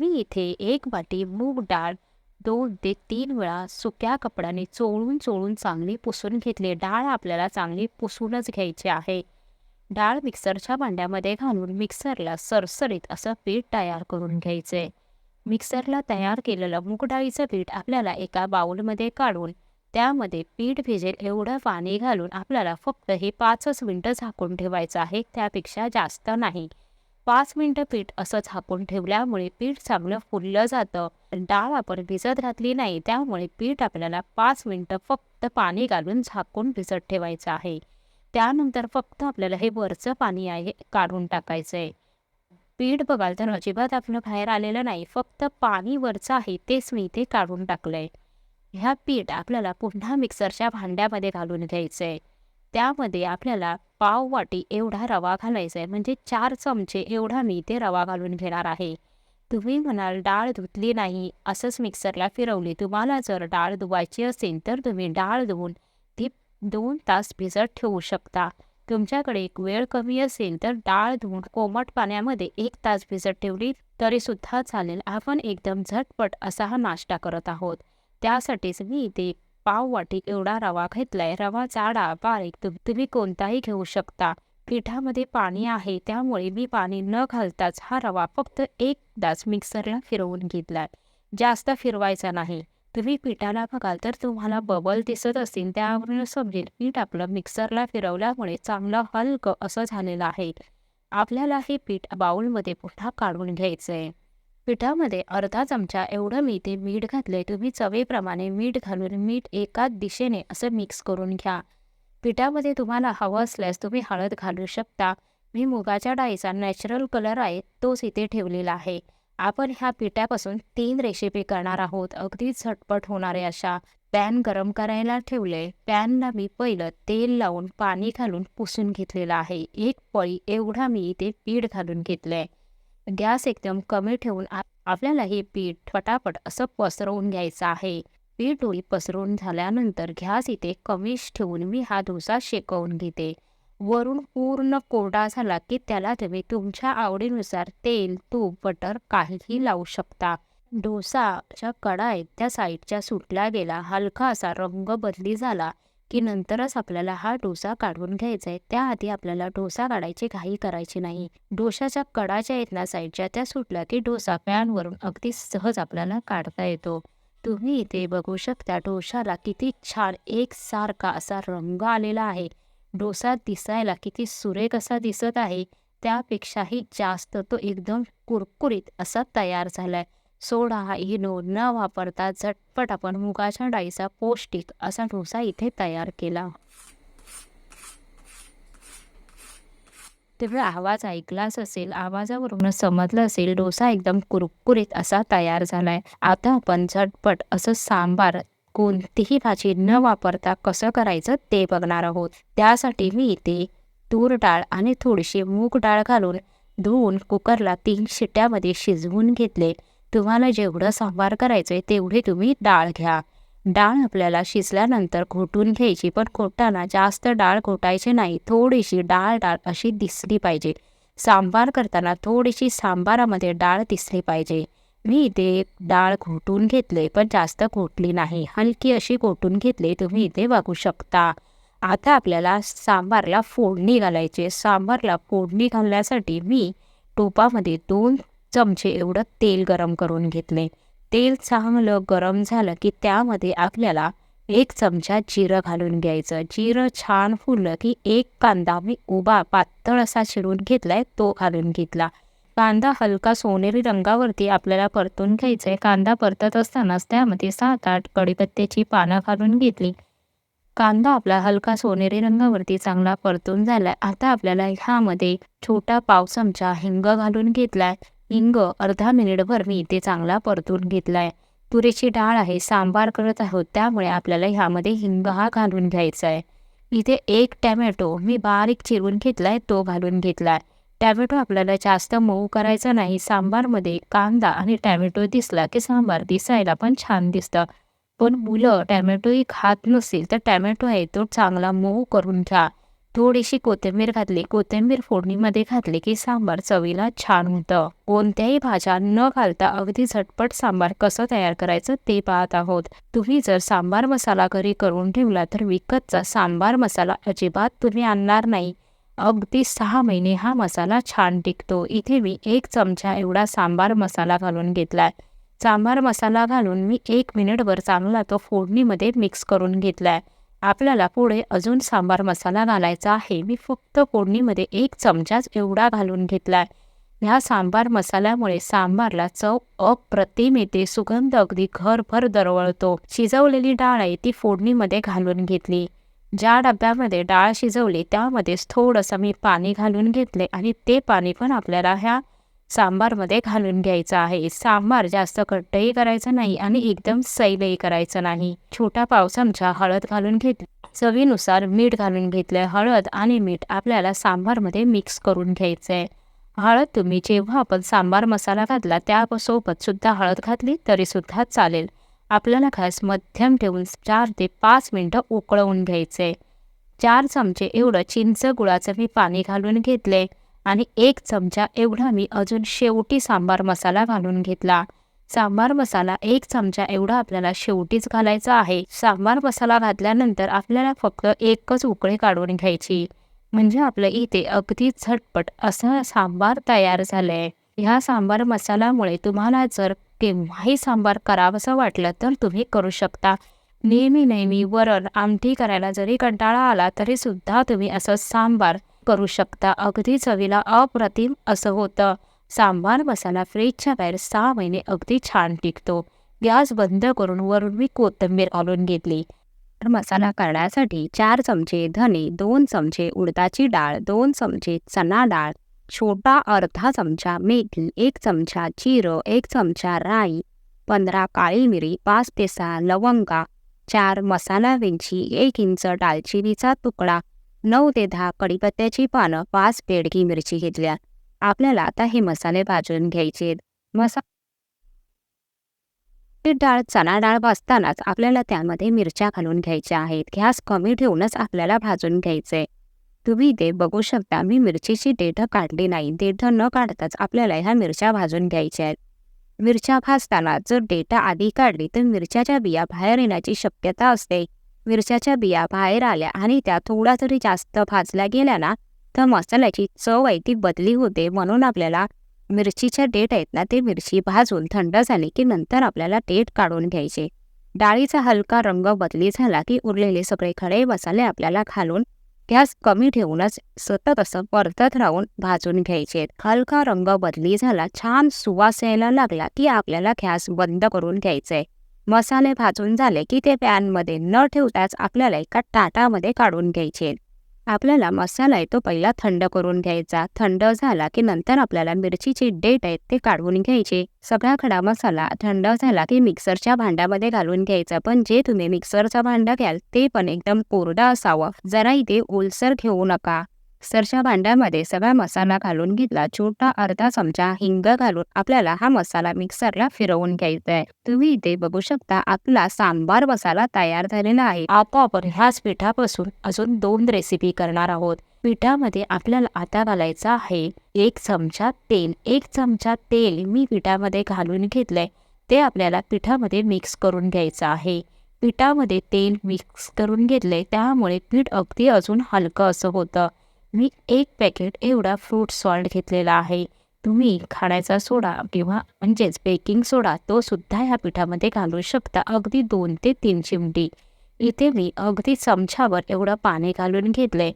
मी इथे एक वाटी मूग डाळ दोन ते तीन वेळा सुक्या कपड्याने चोळून चोळून चांगली पुसून घेतली. डाळ आपल्याला चांगली पुसूनच घ्यायची आहे. डाळ मिक्सरच्या भांड्यामध्ये घालून मिक्सरला सरसरीत असं पीठ तयार करून घ्यायचे. मिक्सरला तयार केलेलं मूग डाळीचं पीठ आपल्याला एका बाउलमध्ये काढून त्यामध्ये पीठ भिजेल एवढं पाणी घालून आपल्याला फक्त हे पाचच मिनटं झाकून ठेवायचं आहे. त्यापेक्षा जास्त नाही. पाच मिनटं पीठ असं झाकून ठेवल्यामुळे पीठ चांगलं फुललं जातं. डाळ आपण भिजत घातली नाही त्यामुळे पीठ आपल्याला पाच मिनटं फक्त पाणी घालून झाकून भिजत ठेवायचं आहे. त्यानंतर फक्त आपल्याला हे वरचं पाणी आहे काढून टाकायचं आहे पीठ बघाल तर अजिबात आपलं बाहेर आलेलं नाही फक्त पाणी वरचं आहे तेच मी इथे काढून टाकलं आहे ह्या पीठ आपल्याला पुन्हा मिक्सरच्या भांड्यामध्ये घालून घ्यायचं आहे त्यामध्ये आपल्याला पाव वाटी एवढा रवा घालायचा आहे. म्हणजे चार चमचे एवढा मी ते रवा घालून घेणार आहे. तुम्ही म्हणाल डाळ धुतली नाही. असंच मिक्सरला फिरवली. तुम्हाला जर डाळ धुवायची असेल तर तुम्ही डाळ धुवून ती दोन तास भिजत ठेवू शकता. तुमच्याकडे एक वेळ कमी असेल तर डाळ धुवून कोमट पाण्यामध्ये एक तास भिजत ठेवली तरीसुद्धा चालेल. आपण एकदम झटपट असा हा नाश्ता करत आहोत. त्यासाठीच मी इथे पाव वाटी एवढा रवा घेतलाय रवा जाडा बारीक तुम्ही कोणताही घेऊ शकता. पिठामध्ये पाणी आहे त्यामुळे मी पाणी न घालताच हा रवा फक्त एकदाच मिक्सरला फिरवून घेतलाय. जास्त फिरवायचा नाही. तुम्ही पिठाला बघाल तर तुम्हाला बबल दिसत असतील त्यावरून समजेल पीठ आपलं मिक्सरला फिरवल्यामुळे चांगलं हलकं असं झालेलं आहे. आपल्याला हे पीठ बाउलमध्ये पुन्हा काढून घ्यायचं आहे पिठामध्ये अर्धा चमचा एवढं मी ते मीठ घातले तुम्ही चवीप्रमाणे मीठ घालून मीठ एकाच दिशेने असं मिक्स करून घ्या. पिठामध्ये तुम्हाला हवं असल्यास तुम्ही हळद घालू शकता. मी मुगाच्या डाळीचा नॅचरल कलर आहे तोच इथे ठेवलेला आहे. आपण ह्या पिठापासून तीन रेसिपी करणार आहोत. अगदी झटपट होणारे अशा. पॅन गरम करायला ठेवले पॅनला मी पहिलं तेल लावून पाणी घालून पुसून घेतलेलं आहे. एक पळी एवढा मी इथे पीठ घालून घेतलं आहे गॅस एकदम कमी ठेवून आपल्याला हे पीठ फटाफट असं पसरवून घ्यायचं आहे. पीठ डोळी पसरवून झाल्यानंतर गॅस इथे कमीच ठेवून मी हा डोसा शेकवून घेते. वरून पूर्ण कोरडा झाला की त्याला तुम्ही तुमच्या आवडीनुसार तेल तूप बटर काहीही लावू शकता. डोसाच्या कडा आहेत त्या साईडच्या सुटला गेला. हलका असा रंग बदली झाला. की नंतरच आपल्याला हा डोसा काढून घ्यायचा आहे. त्याआधी आपल्याला डोसा काढायची घाई करायची नाही. डोशाच्या कडाच्या आहेत ना साईडच्या त्या सुटल्या की डोसा पॅनवरून अगदी सहज आपल्याला काढता येतो. तुम्ही इथे बघू शकता डोशाला किती छान एकसारखा असा रंग आलेला आहे. डोसा दिसायला किती सुरेख असा दिसत आहे. त्यापेक्षाही जास्त तो एकदम कुरकुरीत असा तयार झाला आहे सोडा इनो न वापरता झटपट आपण मुगाच्या डाळीचा पौष्टिक असा डोसा इथे तयार केला. तेवढा आवाज ऐकलाच असेल आवाजावरून समजलं असेल डोसा एकदम कुरकुरीत असा तयार झालाय. आता आपण झटपट असं सांबार कोणतीही भाजी न वापरता कसं करायचं ते बघणार आहोत. त्यासाठी मी इथे तूर डाळ आणि थोडीशी मूग डाळ घालून धुवून कुकरला तीन शिट्यामध्ये शिजवून घेतले. तुम्हाला जेवढं सांबार करायचं आहे तेवढी तुम्ही डाळ घ्या. डाळ आपल्याला शिजल्यानंतर घोटून घ्यायची पण घोटताना जास्त डाळ घोटायची नाही. थोडीशी डाळ डाळ अशी दिसली पाहिजे. सांबार करताना थोडीशी सांबारामध्ये डाळ दिसली पाहिजे. मी इथे डाळ घोटून घेतले पण जास्त घोटली नाही. हलकी अशी घोटून घेतली तुम्ही इथे बघू शकता. आता आपल्याला सांबारला फोडणी घालायची सांबारला फोडणी घालण्यासाठी मी टोपामध्ये दोन चमचे एवढं तेल गरम करून घेतले. तेल चांगलं गरम झालं की त्यामध्ये आपल्याला एक चमचा जिरं घालून घ्यायचं. जिरं छान फुललं की एक कांदा मी उभा पातळ असा चिरून घेतलाय तो घालून घेतला. कांदा हलका सोनेरी रंगावरती आपल्याला परतून घ्यायचा आहे कांदा परतत असतानाच त्यामध्ये सात आठ कढीपत्त्याची पानं घालून घेतली. कांदा आपला हलका सोनेरी रंगावरती चांगला परतून झालाय. आता आपल्याला ह्यामध्ये छोटा पाव चमचा हिंग घालून घेतलाय. हिंग अर्धा मिनिटभर मी इथे चांगला परतून घेतला आहे तुरीची डाळ आहे सांबार करत आहोत त्यामुळे आपल्याला ह्यामध्ये हिंग हा घालून घ्यायचा आहे इथे एक टॅमॅटो मी बारीक चिरून घेतला आहे तो घालून घेतला आहे टॅमॅटो आपल्याला जास्त मऊ करायचा नाही सांबारमध्ये कांदा आणि टॅमॅटो दिसला की सांबार दिसायला पण छान दिसतं. पण मुलं टॅमॅटोही खात नसेल तर टॅमॅटो आहे तो चांगला मऊ करून घ्या. थोडीशी कोथिंबीर घातली. कोथिंबीर फोडणीमध्ये घातली की सांबार चवीला छान होतं. कोणत्याही भाज्या न घालता अगदी झटपट सांबार कसं तयार करायचं ते पाहत आहोत. तुम्ही जर सांबार मसाला घरी करून ठेवला तर विकतचा सांबार मसाला अजिबात तुम्ही आणणार नाही. अगदी सहा महिने हा मसाला छान टिकतो. इथे मी एक चमचा एवढा सांबार मसाला घालून घेतलाय. सांबार मसाला घालून मी एक मिनिटभर चांगला तो फोडणीमध्ये मिक्स करून घेतलाय. आपल्याला पुढे अजून सांबार मसाला घालायचा आहे. मी फक्त फोडणीमध्ये एक चमचाच एवढा घालून घेतला आहे ह्या सांबार मसाल्यामुळे सांबारला चव अप्रतिम येते. सुगंध अगदी घरभर दरवळतो. शिजवलेली डाळ आहे ती फोडणीमध्ये घालून घेतली. ज्या डब्यामध्ये डाळ शिजवली त्यामध्येच थोडंसं मी पाणी घालून घेतले आणि ते पाणी पण आपल्याला ह्या सांबारमध्ये घालून घ्यायचं आहे. सांबार जास्त घट्टही करायचं नाही आणि एकदम सैलही करायचं नाही. छोटा पाव चमचा हळद घालून घेतली. चवीनुसार मीठ घालून घेतलं. हळद आणि मीठ आपल्याला सांबारमध्ये मिक्स करून घ्यायचं आहे हळद तुम्ही जेव्हा आपण सांबार मसाला घातला त्यासोबत सुद्धा हळद घातली तरी सुद्धा चालेल. आपल्याला खास मध्यम ठेवून चार ते पाच मिनटं उकळवून घ्यायचे चार चमचे एवढं चिंच गुळाचं मी पाणी घालून घेतले आणि एक चमचा एवढा मी अजून शेवटी सांबार मसाला घालून घेतला. सांबार मसाला एक चमचा एवढा आपल्याला शेवटीच घालायचा आहे. सांबार मसाला घातल्यानंतर आपल्याला फक्त एकच उकळी काढून घ्यायची. म्हणजे आपलं इथे अगदी झटपट असं सांबार तयार झालंय. ह्या सांबार मसाल्यामुळे तुम्हाला जर केव्हाही सांबार करावंसं वाटलं तर तुम्ही करू शकता. नेहमी नेहमी वरण आमटी करायला जरी कंटाळा आला तरी सुद्धा तुम्ही असं सांबार करू शकता. अगदी चवीला अप्रतिम असं होतं. सांबार मसाला फ्रीजच्या बाहेर सहा महिने अगदी छान टिकतो. गॅस बंद करून वरून मी कोथिंबीर घालून घेतली. तर मसाला करण्यासाठी चार चमचे धने दोन चमचे उडदाची डाळ दोन चमचे चना डाळ छोटा अर्धा चमचा मेथी एक चमचा जिरं एक चमचा राई पंधरा काळी मिरी पाच ते सहा लवंगा चार मसाला वेलची एक इंच दालचिनीचा तुकडा नऊ ते दहा कडीपत्त्याची पानं पाच बेडगी मिरची घेतल्या. आपल्याला आता हे मसाले भाजून घ्यायचे मसा डाळ चणा डाळ भाजतानाच आपल्याला त्यामध्ये मिरच्या घालून घ्यायच्या आहेत. गॅस कमी ठेवूनच आपल्याला भाजून घ्यायचे. तुम्ही ते बघू शकता मी मिरचीची देठं काढली नाही. देठं न काढताच आपल्याला ह्या मिरच्या भाजून घ्यायच्या आहेत. मिरच्या भाजताना जर डेटा आधी काढली तर मिरच्याच्या बिया बाहेर येण्याची शक्यता असते. मिरच्याच्या बिया बाहेर आल्या आणि त्या थोडा तरी जास्त भाजल्या गेल्या ना तर मसाल्याची चव आहे ती बदली होते म्हणून आपल्याला मिरचीच्या डेट आहेत ना ते मिरची भाजून थंड झाली की नंतर आपल्याला डेट काढून घ्यायचे. डाळीचा हलका रंग बदली झाला की उरलेले सगळे खडे मसाले आपल्याला घालून गॅस कमी ठेवूनच सतत असं परतत राहून भाजून घ्यायचे. हलका रंग बदली झाला छान सुवास यायला लागला की आपल्याला गॅस बंद करून घ्यायचंय. मसाले भाजून झाले की ते पॅनमध्ये न ठेवताच आपल्याला एका ताटामध्ये काढून घ्यायचे. आपल्याला मसाला आहे तो पहिला थंड करून घ्यायचा. थंड झाला की नंतर आपल्याला मिरचीची डेट आहे ते काढून घ्यायचे. सगळा खडा मसाला थंड झाला की मिक्सरच्या भांड्यामध्ये घालून घ्यायचा. पण जे तुम्ही मिक्सरचा भांडा घ्याल ते पण एकदम कोरडं असावं. जरा इथे ओलसर घेऊ नका. मिक्सरच्या भांड्यामध्ये सगळा मसाला घालून घेतला. छोटा अर्धा चमचा हिंग घालून आपल्याला हा मसाला मिक्सरला फिरवून घ्यायचा आहे. तुम्ही इथे बघू शकता आपला सांबार मसाला तयार झालेला आहे. आता आपण ह्याच पिठापासून अजून दोन रेसिपी करणार आहोत. पिठामध्ये आपल्याला आता घालायचं आहे एक चमचा तेल. एक चमचा तेल मी पिठामध्ये घालून घेतलंय. ते आपल्याला पिठामध्ये मिक्स करून घ्यायचं आहे. पिठामध्ये तेल मिक्स करून घेतले त्यामुळे पीठ अगदी अजून हलकं असं होतं. मी एक पॅकेट एवढा फ्रूट सॉल्ट घेतलेला आहे. तुम्ही खाण्याचा सोडा किंवा म्हणजेच बेकिंग सोडा तो सुद्धा ह्या पिठामध्ये घालू शकता अगदी दोन ते तीन चिमटी. इथे मी अगदी चमच्यावर एवढं पाणी घालून घेतलंय.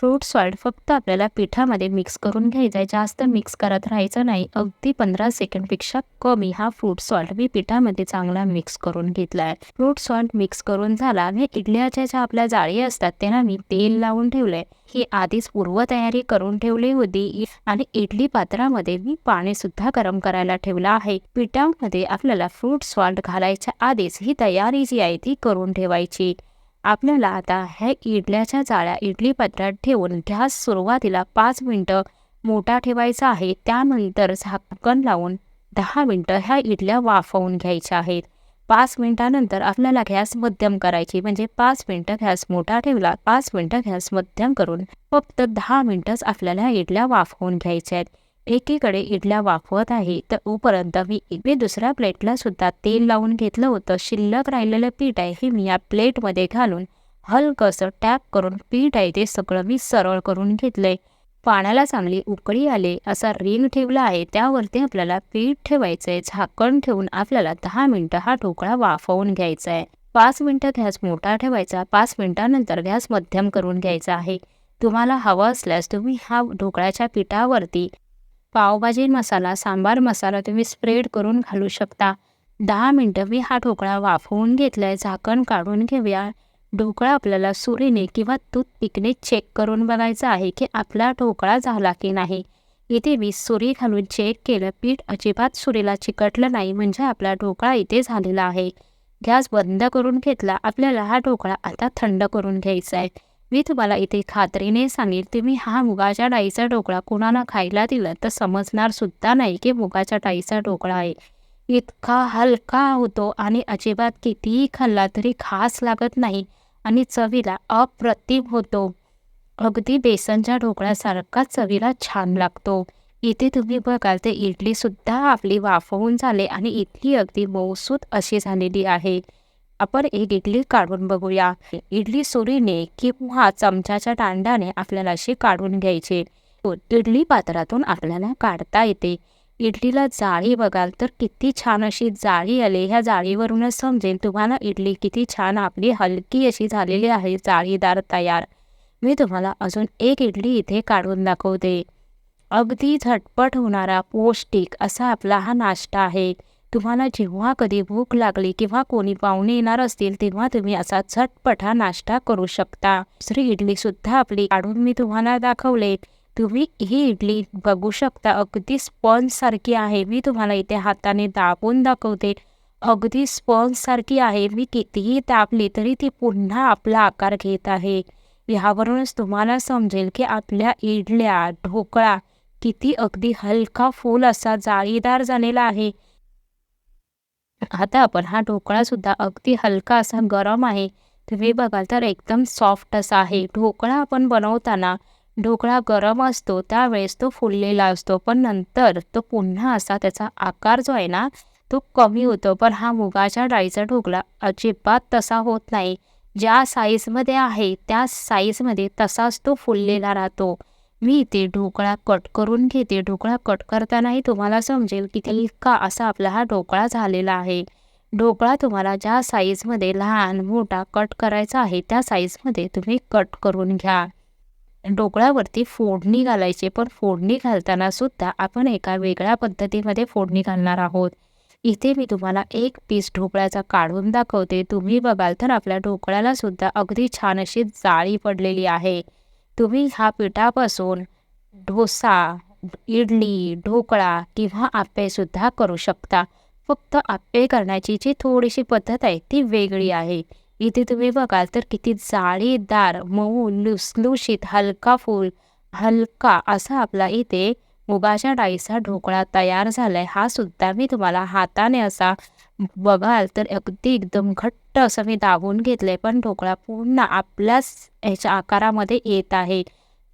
फ्रूट सॉल्ट फक्त आपल्याला पिठामध्ये मिक्स करून घ्यायचा आहे जास्त मिक्स करत राहायचं नाही. अगदी पंधरा सेकंडपेक्षा कमी हा फ्रूट सॉल्ट मी पिठामध्ये चांगला मिक्स करून घेतला आहे फ्रूट सॉल्ट मिक्स करून झाला मी इडल्याच्या ज्या आपल्या जाळी असतात त्यांना मी तेल लावून ठेवलंय. ही आधीच पूर्वतयारी करून ठेवली होती. आणि इडली पात्रामध्ये मी पाणी सुद्धा गरम करायला ठेवलं आहे. पिठामध्ये आपल्याला फ्रूट सॉल्ट घालायच्या आधीच ही तयारी जी आहे ती करून ठेवायची. आपल्याला आता ह्या इडल्याच्या जाळ्या इडली पात्रात ठेवून गॅस सुरुवातीला पाच मिनटं मोठा ठेवायचा आहे. त्यानंतर झाकण लावून दहा मिनटं ह्या इडल्या वाफवून घ्यायच्या आहेत. पाच मिनटानंतर आपल्याला गॅस मध्यम करायची म्हणजे पाच मिनटं गॅस मोठा ठेवला पाच मिनटं गॅस मध्यम करून फक्त दहा मिनटंच आपल्याला इडल्या वाफवून घ्यायच्या आहेत. एकीकडे इडल्या वाफवत आहे तर उपरंत मी मी दुसऱ्या प्लेटला सुद्धा तेल लावून घेतलं होतं. शिल्लक राहिलेलं पीठ आहे हे मी या प्लेटमध्ये घालून हलकंसं टॅप करून पीठ आहे ते सगळं मी सरळ करून घेतलंय. पाण्याला चांगली उकळी आले असा रिंग ठेवला आहे त्यावरती आपल्याला पीठ ठेवायचंय. झाकण ठेवून आपल्याला दहा मिनटं हा ढोकळा वाफवून घ्यायचा आहे. पाच मिनटं गॅस मोठा ठेवायचा पाच मिनटानंतर गॅस मध्यम करून घ्यायचा आहे. तुम्हाला हवं असल्यास तुम्ही हा ढोकळ्याच्या पिठावरती पावभाजी मसाला सांबार मसाला तुम्ही स्प्रेड करून घालू शकता. दहा मिनटं मी हा ढोकळा वाफवून घेतलाय. झाकण काढून घेऊया. ढोकळा आपल्याला सुरीने किंवा पिकने चेक करून बघायचा आहे की आपला ढोकळा झाला की नाही. इथे मी सुरी घालून चेक केलं. पीठ अजिबात सुरीला चिकटलं नाही. म्हणजे आपला ढोकळा इथे झालेला आहे. गॅस बंद करून घेतला. आपल्याला हा ढोकळा आता थंड करून घ्यायचा आहे. मी तुम्हाला इथे खात्रीने सांगेल तुम्ही हा मुगाच्या डाळीचा ढोकळा कोणाला खायला दिला तर समजणार सुद्धा नाही की मुगाच्या डाळीचा ढोकळा आहे. इतका हलका होतो आणि अजिबात कितीही खाल्ला तरी खास लागत नाही आणि चवीला अप्रतिम होतो. अगदी बेसनच्या ढोकळ्यासारखा चवीला छान लागतो. इथे तुम्ही बघाल तर इडलीसुद्धा आपली वाफवून झाले आणि इडली अगदी मऊसूत अशी झालेली आहे. आपण एक इडली काढून बघूया. इडली सुरीने किंवा चमच्याच्या दांडाने आपल्याला अशी काढून घ्यायची. इडली पात्रातून आपल्याला काढता येते. इडलीला जाळी बघाल तर किती छान अशी जाळी आली. ह्या जाळीवरूनच समजेल तुम्हाला इडली किती छान आपली हलकी अशी झालेली आहे. जाळीदार तयार. मी तुम्हाला अजून एक इडली इथे काढून दाखवते. अगदी झटपट होणारा पौष्टिक असा आपला हा नाश्ता आहे. तुम्हाला जेव्हा कधी भूक लागली किंवा कोणी पाहुणे येणार असतील तेव्हा तुम्ही असा झटपटा नाश्ता करू शकता. दुसरी इडली सुद्धा आपली काढून मी तुम्हाला दाखवले. तुम्ही ही इडली बघू शकता अगदी स्पॉन्ज सारखी आहे. मी तुम्हाला इथे हाताने दाबून दाखवते. अगदी स्पॉन्ज सारखी आहे. मी कितीही दाबली तरी ती पुन्हा आपला आकार घेत आहे. ह्यावरूनच तुम्हाला समजेल की आपल्या इडल्या ढोकळा किती अगदी हलका फूल असा जाळीदार झालेला आहे. आता आपण हा ढोकळा सुद्धा अगदी हलका असा गरम आहे. तुम्ही बघाल तर एकदम सॉफ्ट असा आहे. ढोकळा आपण बनवताना ढोकळा गरम असतो त्यावेळेस तो फुललेला असतो. पण नंतर तो पुन्हा असा त्याचा आकार जो आहे ना तो कमी होतो. पण हा मुगाच्या डाळीचा ढोकळा अजिबात तसा होत नाही. ज्या साईजमध्ये आहे त्या साईजमध्ये तसाच तो फुललेला राहतो. मी इथे ढोकळा कट करून घेते. ढोकळा कट करतानाही तुम्हाला समजेल की इतका असा आपला हा ढोकळा झालेला आहे. ढोकळा तुम्हाला ज्या साईजमध्ये लहान मोठा कट करायचा आहे त्या साईजमध्ये तुम्ही कट करून घ्या. ढोकळ्यावरती फोडणी घालायची पण फोडणी घालताना सुद्धा आपण एका वेगळ्या पद्धतीमध्ये फोडणी घालणार आहोत. इथे मी तुम्हाला एक पीस ढोकळ्याचा काढून दाखवते. तुम्ही बघाल तर आपल्या ढोकळ्याला सुद्धा अगदी छान अशी जाळी पडलेली आहे. तुम्ही हा पिठापासून डोसा इडली ढोकळा किंवा आप्पेसुद्धा करू शकता. फक्त आप्पे करण्याची जी थोडीशी पद्धत आहे ती वेगळी आहे. इथे तुम्ही बघाल तर किती जाळीदार मऊ लुसलुशीत हलका फूल हलका असा आपला इथे मुगाच्या डाळीचा ढोकळा तयार झालाय. हा सुद्धा मी तुम्हाला हाताने असा बघाल तर अगदी एकदम घट्ट असं मी दाबून घेतलंय पण ढोकळा पूर्ण आपल्याच ह्याच्या आकारामध्ये येत आहे.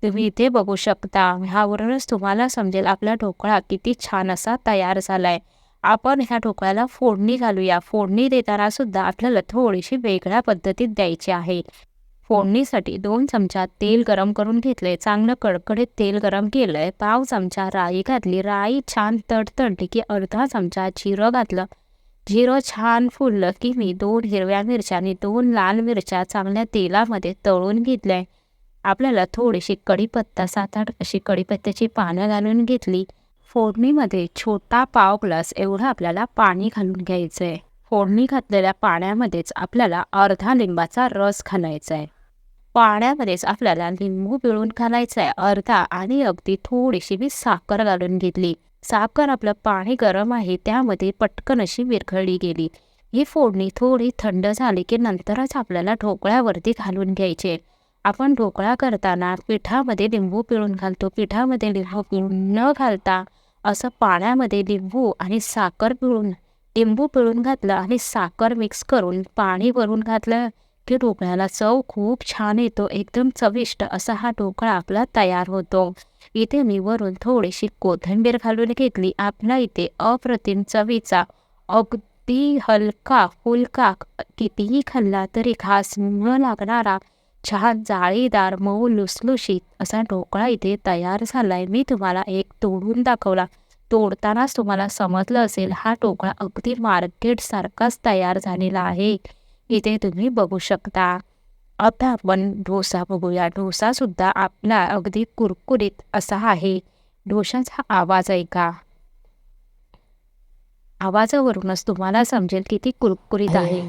तुम्ही इथे बघू शकता ह्यावरूनच तुम्हाला समजेल आपला ढोकळा किती छान असा तयार झालाय. आपण ह्या ढोकळ्याला फोडणी घालूया. फोडणी देताना सुद्धा आपल्याला थोडीशी वेगळ्या पद्धतीत द्यायची आहे. फोडणीसाठी दोन चमचा तेल गरम करून घेतले चांगलं कडकडीत तेल गरम केलंय. पाव चमचा राई घातली. राई छान तडतडली की अर्धा चमचा जिरं घातलं. झिरो छान फुललं की मी दोन हिरव्या मिरच्या आणि दोन लाल मिरच्या चांगल्या तेलामध्ये तळून घेतल्या. आपल्याला थोडीशी कढीपत्ता सात आठ अशी कढीपत्त्याची पानं घालून घेतली. फोडणीमध्ये छोटा पाव ग्लास एवढं आपल्याला पाणी घालून घ्यायचं आहे फोडणी घातलेल्या पाण्यामध्येच आपल्याला अर्धा लिंबाचा रस घालायचा आहे पाण्यामध्येच आपल्याला लिंबू पिळून घालायचा आहे अर्धा आणि अगदी थोडीशी मी साखर घालून घेतली. साखर आपलं पाणी गरम आहे. त्यामध्ये पटकन अशी विरघळली गेली. ही फोडणी थोडी थंड झाली की नंतरच आपल्याला ढोकळ्यावरती घालून घ्यायचे. आपण ढोकळा करताना पिठामध्ये लिंबू पिळून घालतो. पिठामध्ये लिंबू पिळून न घालता असं पाण्यामध्ये लिंबू आणि साखर पिळून लिंबू पिळून घातलं आणि साखर मिक्स करून पाणी भरून घातलं. की ढोकळ्याला चव खूप छान येतो. एकदम चविष्ट असा हा ढोकळा आपला तयार होतो. इथे मी वरून थोडीशी कोथिंबीर घालून घेतली. आपला इथे अप्रतिम चवीचा अगदी हलका फुलका कितीही खाल्ला तरी खास न लागणारा छान जाळीदार मऊ लुसलुशीत असा ढोकळा इथे तयार झालाय. मी तुम्हाला एक तोडून दाखवला. तोडतानाच तुम्हाला समजलं असेल हा ढोकळा अगदी मार्केटसारखाच तयार झालेला आहे. इथे तुम्ही बघू शकता. आता आपण डोसा बघूया. डोसा सुद्धा आपला अगदी कुरकुरीत असा आहे. डोशाचा आवाज ऐका. आवाजावरूनच तुम्हाला समजेल किती कुरकुरीत आहे.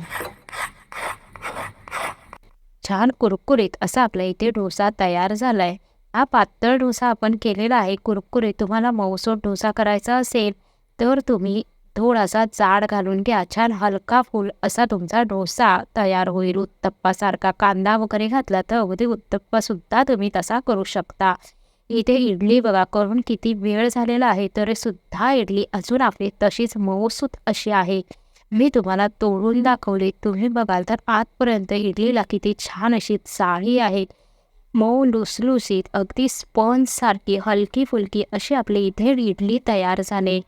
छान कुरकुरीत असा आपल्या इथे डोसा तयार झालाय. हा पातळ डोसा आपण केलेला आहे. कुरकुरीत तुम्हाला मऊसूत डोसा करायचा असेल तर तुम्ही थोडासा जाड घालून घ्या. छान हलका फुल असा तुमचा डोसा तयार होईल. उत्तप्पासारखा कांदा वगैरे घातला तर अगदी उत्तप्पासुद्धा तुम्ही तसा करू शकता. इथे इडली बघा करून किती वेळ झालेला आहे तरी सुद्धा इडली अजून आपली तशीच मऊसूत अशी आहे. मी तुम्हाला तोडून दाखवली. तुम्ही बघाल तर आजपर्यंत इडलीला किती छान अशी चाळी आहे. मऊ लुसलुसीत अगदी स्पंजसारखी हलकी फुलकी अशी आपली इथे इडली तयार झाली.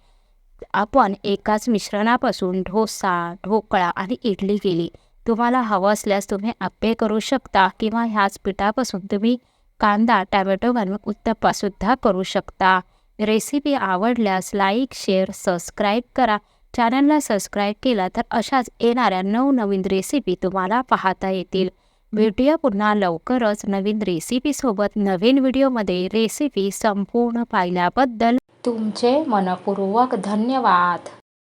आपण एकाच मिश्रणापासून ढोसा ढोकळा आणि इडली केली. तुम्हाला हवं असल्यास तुम्ही आप्पे करू शकता किंवा ह्याच पिठापासून तुम्ही कांदा टॅमॅटो घालून उत्तप्पासुद्धा करू शकता. रेसिपी आवडल्यास लाईक शेअर सबस्क्राईब करा. चॅनलला सबस्क्राईब केला तर अशाच येणाऱ्या नवनवीन रेसिपी तुम्हाला पाहता येतील. भेटूया पुन्हा लवकरच नवीन रेसिपीसोबत नवीन व्हिडिओमध्ये रेसिपी संपूर्ण पाहिल्याबद्दल तुमचे मनपूर्वक धन्यवाद.